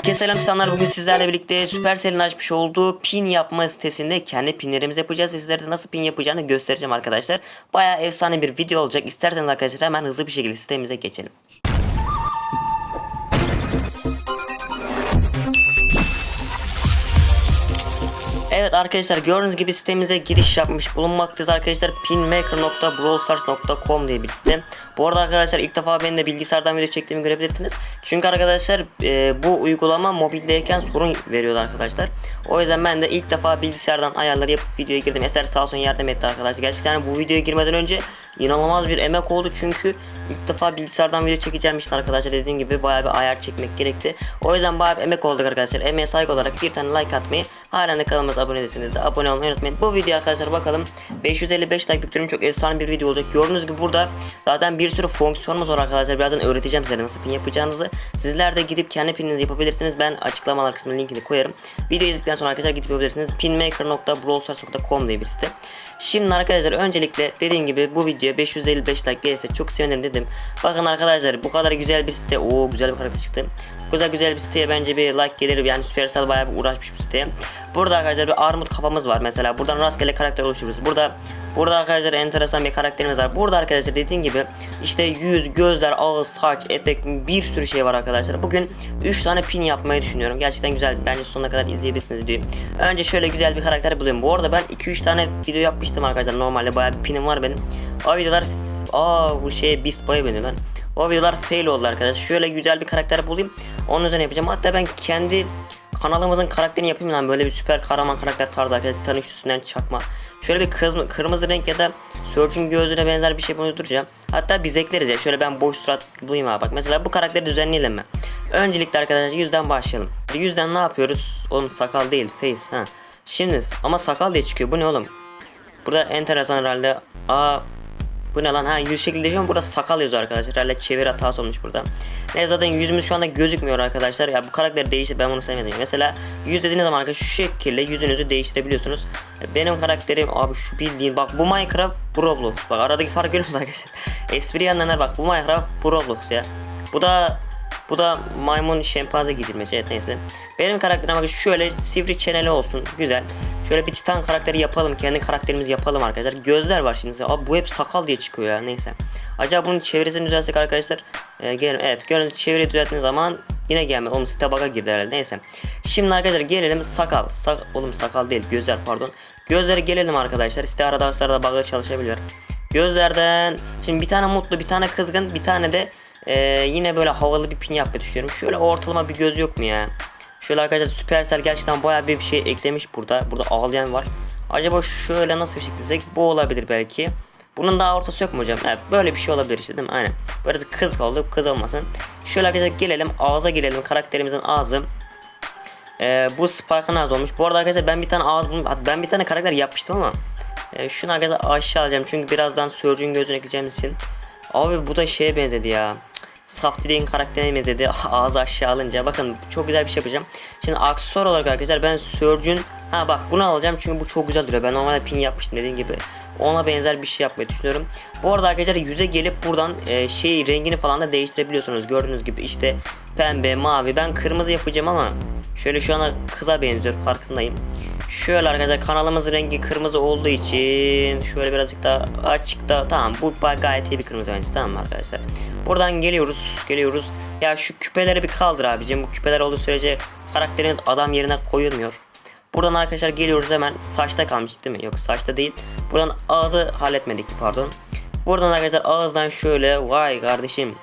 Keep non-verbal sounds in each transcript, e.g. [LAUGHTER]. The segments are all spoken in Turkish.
Herkese selam insanlar bugün sizlerle birlikte Supercell'in açmış olduğu pin yapma sitesinde kendi pinlerimizi yapacağız ve sizlere de nasıl pin yapacağını göstereceğim arkadaşlar. Baya efsane bir video olacak. İsterseniz arkadaşlar hemen hızlı bir şekilde sitemize geçelim. Evet arkadaşlar gördüğünüz gibi sitemize giriş yapmış bulunmaktayız arkadaşlar pinmaker.brawlstars.com diye bir site. Bu arada arkadaşlar ilk defa benim de bilgisayardan video çektiğimi görebilirsiniz. Çünkü arkadaşlar e, bu uygulama mobildeyken sorun veriyordu arkadaşlar. O yüzden ben de ilk defa bilgisayardan ayarları yapıp videoya girdim. Eser sağ olsun yardım etti arkadaşlar. Gerçekten bu videoya girmeden önce inanılmaz bir emek oldu çünkü ilk defa bilgisayardan video çekeceğim için arkadaşlar dediğim gibi bayağı bir ayar çekmek gerekti. O yüzden bayağı bir emek olduk arkadaşlar. Emeğe saygı olarak bir tane like atmayı halen de kanalımıza abone değilseniz de abone olmayı unutmayın. Bu video arkadaşlar bakalım 555 like bekliyorum çok efsane bir video olacak. Gördüğünüz gibi burada zaten bir sürü fonksiyonumuz var arkadaşlar. Birazdan öğreteceğim size nasıl pin yapacağınızı. Sizler de gidip kendi pininizi yapabilirsiniz. Ben açıklamalar kısmına linkini koyarım. Video izledikten sonra arkadaşlar gidip yapabilirsiniz. pinmaker.brawlstars.com diye bir site. Şimdi arkadaşlar öncelikle dediğim gibi bu video 555 like gelirse çok sevinirim dedim. Bakın arkadaşlar bu kadar güzel bir site. Oo güzel bir karakter çıktı. Bu kadar güzel bir siteye bence bir like gelir. Yani Supercell bayağı bir uğraşmış bu siteye. Burada arkadaşlar bir armut kafamız var mesela. Buradan rastgele karakter oluşturuyoruz. Burada Burada arkadaşlar enteresan bir karakterimiz var. Burada arkadaşlar dediğim gibi işte yüz, gözler, ağız, saç, efekt bir sürü şey var arkadaşlar. Bugün 3 tane pin yapmayı düşünüyorum. Gerçekten güzel. Bence sonuna kadar izleyebilirsiniz diyor. Önce şöyle güzel bir karakter bulayım. Bu arada ben 2-3 tane video yapmıştım arkadaşlar. Normalde bayağı bir pinim var benim. O videolar Aa bu şey Beast Boy'a beniyor lan. O videolar fail oldu arkadaşlar. Şöyle güzel bir karakter bulayım. Onun üzerine yapacağım. Hatta ben kendi kanalımızın karakterini yapayım lan böyle bir süper kahraman karakter tarzı arkadaşlar tanış üstünden çakma. Şöyle bir kırmızı, kırmızı renk ya da Surge'un gözüne benzer bir şey bulunduracağım. Hatta biz ekleriz ya şöyle ben boş surat bulayım abi bak mesela bu karakteri düzenleyelim mi? Öncelikle arkadaşlar yüzden başlayalım. Yüzden ne yapıyoruz? Oğlum sakal değil face ha. Şimdi ama sakal diye çıkıyor bu ne oğlum? Burada enteresan herhalde. Aa bu ne lan? Ha yüz değişiyor ama burada sakal yazıyor arkadaşlar. Herhalde çevir hatası olmuş burada. Ne zaten yüzümüz şu anda gözükmüyor arkadaşlar. Ya bu karakter değişti ben bunu sevmedim. Mesela yüz dediğiniz zaman arkadaşlar şu şekilde yüzünüzü değiştirebiliyorsunuz. Benim karakterim abi şu bildiğin bak bu Minecraft bu Roblox. Bak aradaki fark görüyor musunuz arkadaşlar? [LAUGHS] Espri yanlarına bak bu Minecraft bu Roblox ya. Bu da bu da maymun şempanze gidilmesi evet neyse. Benim karakterim ama şöyle sivri çeneli olsun güzel. Şöyle bir titan karakteri yapalım kendi karakterimizi yapalım arkadaşlar. Gözler var şimdi. Abi bu hep sakal diye çıkıyor ya neyse. Acaba bunun çevresini düzelsek arkadaşlar. Ee, gelelim evet gördüğünüz çevreyi düzelttiğiniz zaman yine gelmedi. Oğlum site girdi herhalde neyse. Şimdi arkadaşlar gelelim sakal. Sak oğlum sakal değil gözler pardon. Gözlere gelelim arkadaşlar. Site arada sırada bug'a çalışabilir. Gözlerden şimdi bir tane mutlu bir tane kızgın bir tane de ee, yine böyle havalı bir pin yapmayı düşünüyorum. Şöyle ortalama bir göz yok mu ya? Şöyle arkadaşlar Supercell gerçekten bayağı bir şey eklemiş burada. Burada ağlayan var. Acaba şöyle nasıl bir şekilde bu olabilir belki. Bunun daha ortası yok mu hocam? Evet böyle bir şey olabilir işte değil mi? Aynen. Böyle kız kaldı kız olmasın. Şöyle arkadaşlar gelelim ağza gelelim karakterimizin ağzı. Ee, bu Spark'ın ağzı olmuş. Bu arada arkadaşlar ben bir tane ağız buldum. Ben bir tane karakter yapmıştım ama. E, şunu arkadaşlar aşağı alacağım çünkü birazdan Surge'ün gözüne ekleyeceğim için. Abi bu da şeye benzedi ya. Saftirik'in karakterine benzedi. Ağzı aşağı alınca. Bakın çok güzel bir şey yapacağım. Şimdi aksesuar olarak arkadaşlar ben Surge'ün ha bak bunu alacağım çünkü bu çok güzel duruyor. Ben normalde pin yapmıştım dediğim gibi. Ona benzer bir şey yapmayı düşünüyorum. Bu arada arkadaşlar yüze gelip buradan e, şey rengini falan da değiştirebiliyorsunuz. Gördüğünüz gibi işte pembe, mavi. Ben kırmızı yapacağım ama şöyle şu ana kıza benziyor farkındayım. Şöyle arkadaşlar kanalımız rengi kırmızı olduğu için şöyle birazcık daha açık da tamam bu gayet iyi bir kırmızı bence tamam mı arkadaşlar. Buradan geliyoruz geliyoruz. Ya şu küpeleri bir kaldır abicim bu küpeler olduğu sürece karakteriniz adam yerine koyulmuyor. Buradan arkadaşlar geliyoruz hemen saçta kalmış değil mi? Yok saçta değil. Buradan ağzı halletmedik pardon. Buradan arkadaşlar ağızdan şöyle vay kardeşim.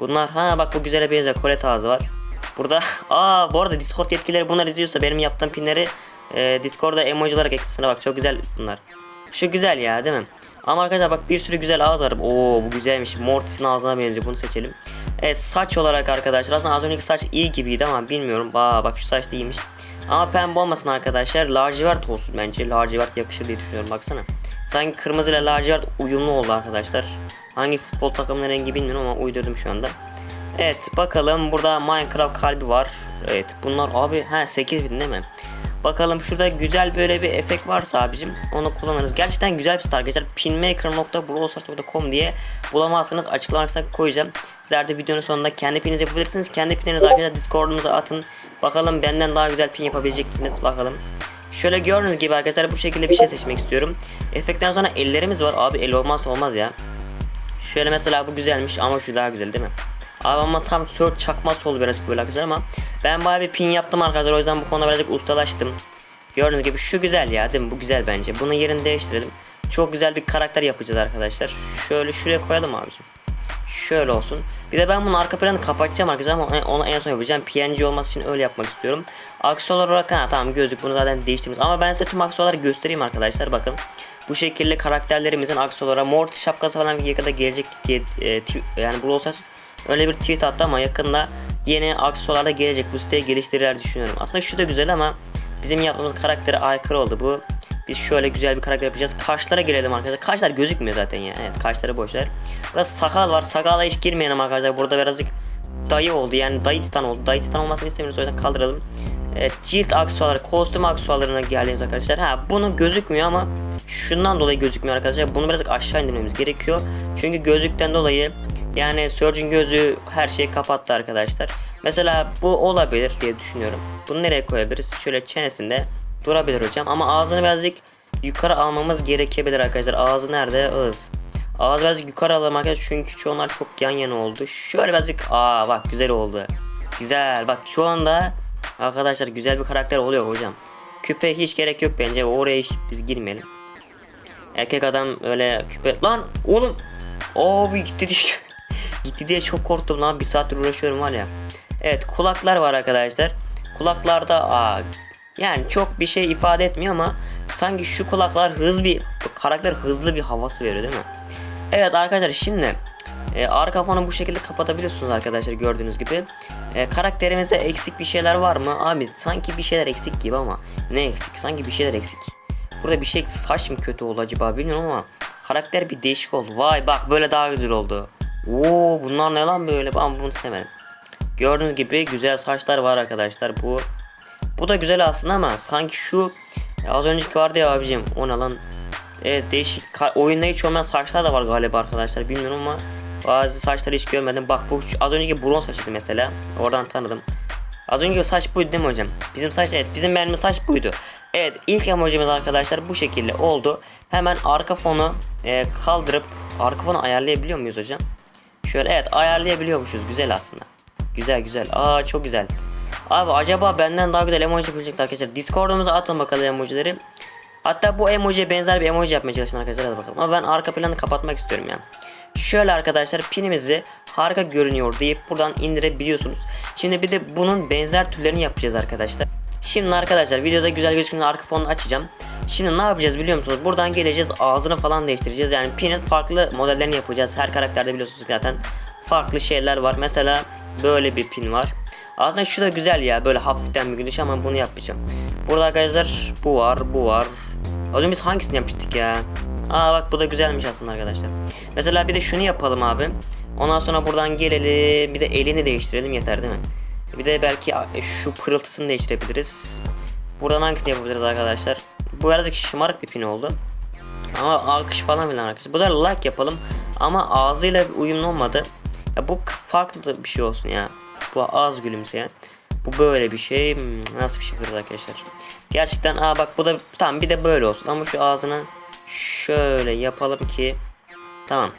Bunlar ha bak bu güzel benzer kolet ağzı var. Burada [LAUGHS] aa bu arada Discord yetkilileri bunlar izliyorsa benim yaptığım pinleri e, Discord'da emoji olarak eklisine bak çok güzel bunlar. Şu güzel ya değil mi? Ama arkadaşlar bak bir sürü güzel ağız var. Oo bu güzelmiş. Mortis'in ağzına benziyor. Bunu seçelim. Evet saç olarak arkadaşlar aslında az önceki saç iyi gibiydi ama bilmiyorum. Aa bak şu saç da iyiymiş. Ama pembe olmasın arkadaşlar. Lacivert olsun bence. Lacivert yakışır diye düşünüyorum baksana. Sanki kırmızı ile lacivert uyumlu oldu arkadaşlar. Hangi futbol takımının rengi bilmiyorum ama uydurdum şu anda. Evet bakalım burada Minecraft kalbi var. Evet bunlar abi ha 8000 değil mi? Bakalım şurada güzel böyle bir efekt varsa abicim onu kullanırız. Gerçekten güzel bir site arkadaşlar. pinmaker.browsers.com diye bulamazsanız açıklama kısmına koyacağım. Sizler de videonun sonunda kendi pininizi yapabilirsiniz. Kendi pininizi arkadaşlar Discord'umuza atın. Bakalım benden daha güzel pin yapabilecek misiniz? Bakalım. Şöyle gördüğünüz gibi arkadaşlar bu şekilde bir şey seçmek istiyorum. Efektten sonra ellerimiz var. Abi el olmazsa olmaz ya. Şöyle mesela bu güzelmiş ama şu daha güzel değil mi? Abi ama tam sört çakma sol birazcık böyle arkadaşlar ama ben bayağı bir pin yaptım arkadaşlar o yüzden bu konuda birazcık ustalaştım. Gördüğünüz gibi şu güzel ya değil mi? Bu güzel bence. Bunun yerini değiştirelim. Çok güzel bir karakter yapacağız arkadaşlar. Şöyle şuraya koyalım abicim. Şöyle olsun. Bir de ben bunun arka planını kapatacağım arkadaşlar ama onu en son yapacağım. PNG olması için öyle yapmak istiyorum. Aksesuar olarak ha tamam gözlük bunu zaten değiştirmiş. Ama ben size tüm aksesuarları göstereyim arkadaşlar bakın. Bu şekilde karakterlerimizin aksesuarları Mortis şapkası falan yakında gelecek e, yani Brawl Stars öyle bir tweet attı ama yakında yeni aksesuarlar gelecek. Bu siteyi geliştirirler düşünüyorum. Aslında şu da güzel ama bizim yaptığımız karaktere aykırı oldu bu. Biz şöyle güzel bir karakter yapacağız. Kaşlara girelim arkadaşlar. Kaşlar gözükmüyor zaten ya. Evet kaşları boşver. Burada sakal var. Sakala hiç girmeyelim arkadaşlar. Burada birazcık dayı oldu. Yani dayı titan oldu. Dayı titan olmasını istemiyoruz. O yüzden kaldıralım. Evet cilt aksesuarları, kostüm aksesuarlarına geldiğimiz arkadaşlar. Ha bunu gözükmüyor ama şundan dolayı gözükmüyor arkadaşlar. Bunu birazcık aşağı indirmemiz gerekiyor. Çünkü gözlükten dolayı yani Surge'ın gözü her şeyi kapattı arkadaşlar. Mesela bu olabilir diye düşünüyorum. Bunu nereye koyabiliriz? Şöyle çenesinde durabilir hocam. Ama ağzını birazcık yukarı almamız gerekebilir arkadaşlar. Ağzı nerede? Ağız. Ağzı birazcık yukarı alalım arkadaşlar çünkü şu onlar çok yan yana oldu. Şöyle birazcık aa bak güzel oldu. Güzel bak şu anda arkadaşlar güzel bir karakter oluyor hocam. Küpe hiç gerek yok bence oraya hiç biz girmeyelim. Erkek adam öyle küpe lan oğlum abi gitti diye gitti diye çok korktum lan bir saattir uğraşıyorum var ya. Evet kulaklar var arkadaşlar. Kulaklarda aa yani çok bir şey ifade etmiyor ama sanki şu kulaklar hız bir karakter hızlı bir havası veriyor değil mi? Evet arkadaşlar şimdi e, arka fonu bu şekilde kapatabiliyorsunuz arkadaşlar gördüğünüz gibi. E, karakterimizde eksik bir şeyler var mı? Abi sanki bir şeyler eksik gibi ama ne eksik? Sanki bir şeyler eksik. Burada bir şey saç mı kötü oldu acaba bilmiyorum ama karakter bir değişik oldu. Vay bak böyle daha güzel oldu. Oo bunlar ne lan böyle? Ben bunu sevmedim. Gördüğünüz gibi güzel saçlar var arkadaşlar. Bu bu da güzel aslında ama sanki şu az önceki vardı ya abicim o ne lan? Evet değişik oyunda hiç olmayan saçlar da var galiba arkadaşlar bilmiyorum ama bazı saçları hiç görmedim. Bak bu az önceki bronz saçıydı mesela. Oradan tanıdım. Az önceki saç buydu değil mi hocam? Bizim saç evet bizim benim saç buydu. Evet ilk emojimiz arkadaşlar bu şekilde oldu. Hemen arka fonu e, kaldırıp arka fonu ayarlayabiliyor muyuz hocam? Şöyle evet ayarlayabiliyormuşuz güzel aslında. Güzel güzel. Aa çok güzel. Abi acaba benden daha güzel emoji yapabilecek arkadaşlar. Discord'umuza atın bakalım emojileri. Hatta bu emojiye benzer bir emoji yapmaya çalışın arkadaşlar hadi bakalım. Ama ben arka planı kapatmak istiyorum ya. Şöyle arkadaşlar pinimizi harika görünüyor deyip buradan indirebiliyorsunuz. Şimdi bir de bunun benzer türlerini yapacağız arkadaşlar. Şimdi arkadaşlar videoda güzel gözüken arka fonunu açacağım. Şimdi ne yapacağız biliyor musunuz? Buradan geleceğiz ağzını falan değiştireceğiz. Yani pinin farklı modellerini yapacağız. Her karakterde biliyorsunuz zaten farklı şeyler var. Mesela böyle bir pin var. Aslında şu da güzel ya böyle hafiften bir gülüş ama bunu yapmayacağım. Burada arkadaşlar bu var bu var. Az biz hangisini yapmıştık ya? Aa bak bu da güzelmiş aslında arkadaşlar. Mesela bir de şunu yapalım abi. Ondan sonra buradan gelelim bir de elini değiştirelim yeter değil mi? Bir de belki e, şu pırıltısını değiştirebiliriz. Buradan hangisini yapabiliriz arkadaşlar? Bu birazcık şımarık bir pin oldu. Ama alkış falan filan arkadaşlar. Bu da like yapalım. Ama ağzıyla uyumlu olmadı. Ya bu farklı bir şey olsun ya. Bu ağız gülümseyen. Bu böyle bir şey. Hmm, Nasıl bir şey yapıyoruz arkadaşlar? Gerçekten aa bak bu da tamam bir de böyle olsun. Ama şu ağzını şöyle yapalım ki Tamam.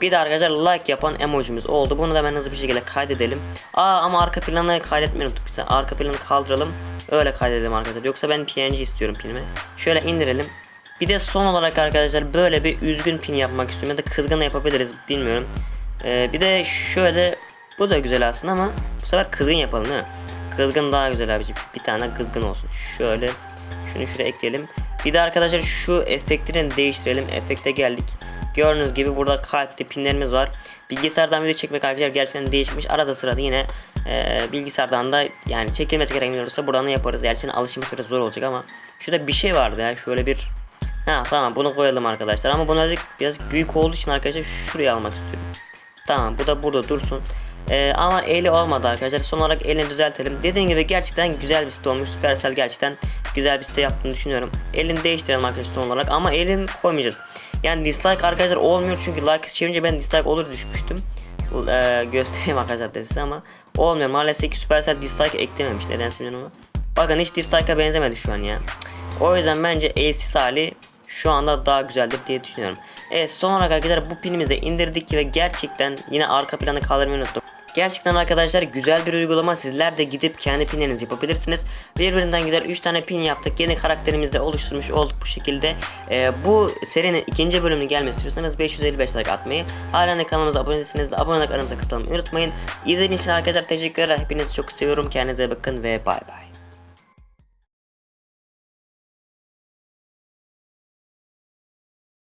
Bir de arkadaşlar like yapan emojimiz oldu. Bunu da ben hızlı bir şekilde kaydedelim. Aa ama arka planı kaydetmeyi unuttuk. Biz arka planı kaldıralım. Öyle kaydedelim arkadaşlar. Yoksa ben PNG istiyorum pinimi. Şöyle indirelim. Bir de son olarak arkadaşlar böyle bir üzgün pin yapmak istiyorum. Ya da kızgın yapabiliriz. Bilmiyorum. Ee, bir de şöyle bu da güzel aslında ama bu sefer kızgın yapalım değil mi? Kızgın daha güzel abiciğim. Bir tane kızgın olsun. Şöyle şunu şuraya ekleyelim. Bir de arkadaşlar şu efektini değiştirelim. Efekte geldik. Gördüğünüz gibi burada kalpli pinlerimiz var. Bilgisayardan video çekmek arkadaşlar gerçekten değişmiş. Arada sırada yine e, bilgisayardan da yani çekilmesi gereken olursa buradan da yaparız. Gerçekten alışması biraz zor olacak ama şurada bir şey vardı ya. Şöyle bir Ha tamam bunu koyalım arkadaşlar ama dedik biraz büyük olduğu için arkadaşlar şuraya almak istiyorum. Tamam bu da burada dursun. Ee, ama eli olmadı arkadaşlar. Son olarak elini düzeltelim. Dediğim gibi gerçekten güzel bir site olmuş. Supercell gerçekten güzel bir site yaptığını düşünüyorum. Elini değiştirelim arkadaşlar son olarak ama elini koymayacağız. Yani dislike arkadaşlar olmuyor çünkü like çevirince ben dislike olur düşmüştüm. Ee, göstereyim [LAUGHS] arkadaşlar da size ama olmuyor. Maalesef ki Supercell dislike eklememiş. Neden bilmiyorum ama. Bakın hiç dislike'a benzemedi şu an ya. O yüzden bence Aces hali şu anda daha güzeldir diye düşünüyorum. Evet son olarak arkadaşlar bu pinimizi indirdik ve gerçekten yine arka planı kaldırmayı unuttum. Gerçekten arkadaşlar güzel bir uygulama sizler de gidip kendi pinlerinizi yapabilirsiniz. Birbirinden güzel 3 tane pin yaptık. Yeni karakterimizi de oluşturmuş olduk bu şekilde. Ee, bu serinin ikinci bölümünü gelmesi istiyorsanız 555 like atmayı. Halen de kanalımıza abone değilseniz de abone olarak aramıza katılmayı unutmayın. İzlediğiniz için arkadaşlar teşekkürler. Hepinizi çok seviyorum. Kendinize bakın ve bay bay.